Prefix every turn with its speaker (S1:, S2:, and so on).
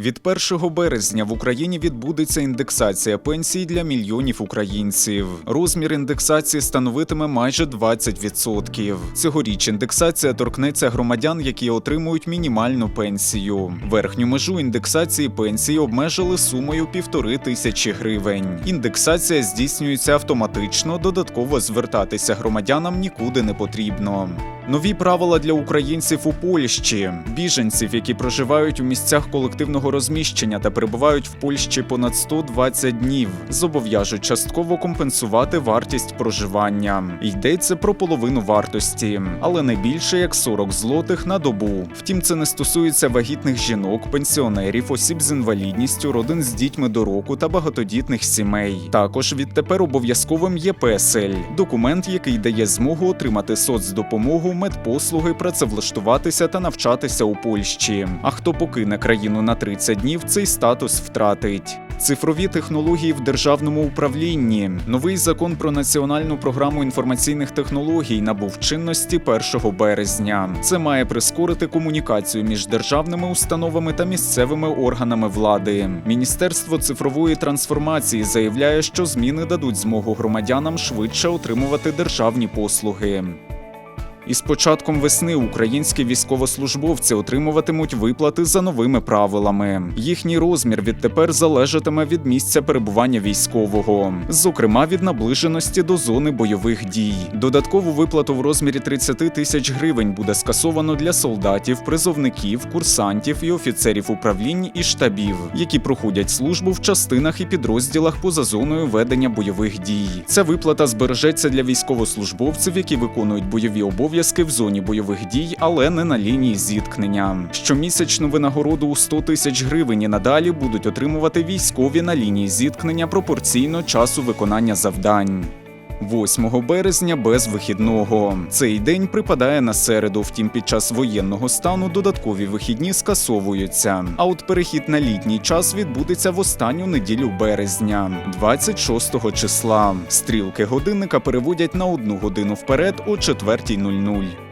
S1: Від 1 березня в Україні відбудеться індексація пенсій для мільйонів українців. Розмір індексації становитиме майже 20%. Цьогоріч індексація торкнеться громадян, які отримують мінімальну пенсію. Верхню межу індексації пенсії обмежили сумою півтори тисячі гривень. Індексація здійснюється автоматично, додатково звертатися громадянам нікуди не потрібно. Нові правила для українців у Польщі, біженців, які проживають у місцях колективного розміщення та перебувають в Польщі понад 120 днів, зобов'яжуть частково компенсувати вартість проживання. Йдеться про половину вартості, але не більше як 40 злотих на добу. Втім, це не стосується вагітних жінок, пенсіонерів, осіб з інвалідністю, родин з дітьми до року та багатодітних сімей. Також відтепер обов'язковим є песель документ, який дає змогу отримати соцдопомогу, медпослуги, працевлаштуватися та навчатися у Польщі. А хто покине країну на 30 днів, цей статус втратить. Цифрові технології в державному управлінні. Новий закон про національну програму інформаційних технологій набув чинності 1 березня. Це має прискорити комунікацію між державними установами та місцевими органами влади. Міністерство цифрової трансформації заявляє, що зміни дадуть змогу громадянам швидше отримувати державні послуги. Із початком весни українські військовослужбовці отримуватимуть виплати за новими правилами. Їхній розмір відтепер залежатиме від місця перебування військового, зокрема від наближеності до зони бойових дій. Додаткову виплату в розмірі 30 тисяч гривень буде скасовано для солдатів, призовників, курсантів і офіцерів управлінь і штабів, які проходять службу в частинах і підрозділах поза зоною ведення бойових дій. Ця виплата збережеться для військовослужбовців, які виконують бойові обов'язки в зоні бойових дій, але не на лінії зіткнення. Щомісячну винагороду у 100 тисяч гривень і надалі будуть отримувати військові на лінії зіткнення пропорційно часу виконання завдань. 8 березня без вихідного. Цей день припадає на середу. Втім, під час воєнного стану додаткові вихідні скасовуються. А от перехід на літній час відбудеться в останню неділю березня, 26 числа. Стрілки годинника переводять на одну годину вперед о 4.00.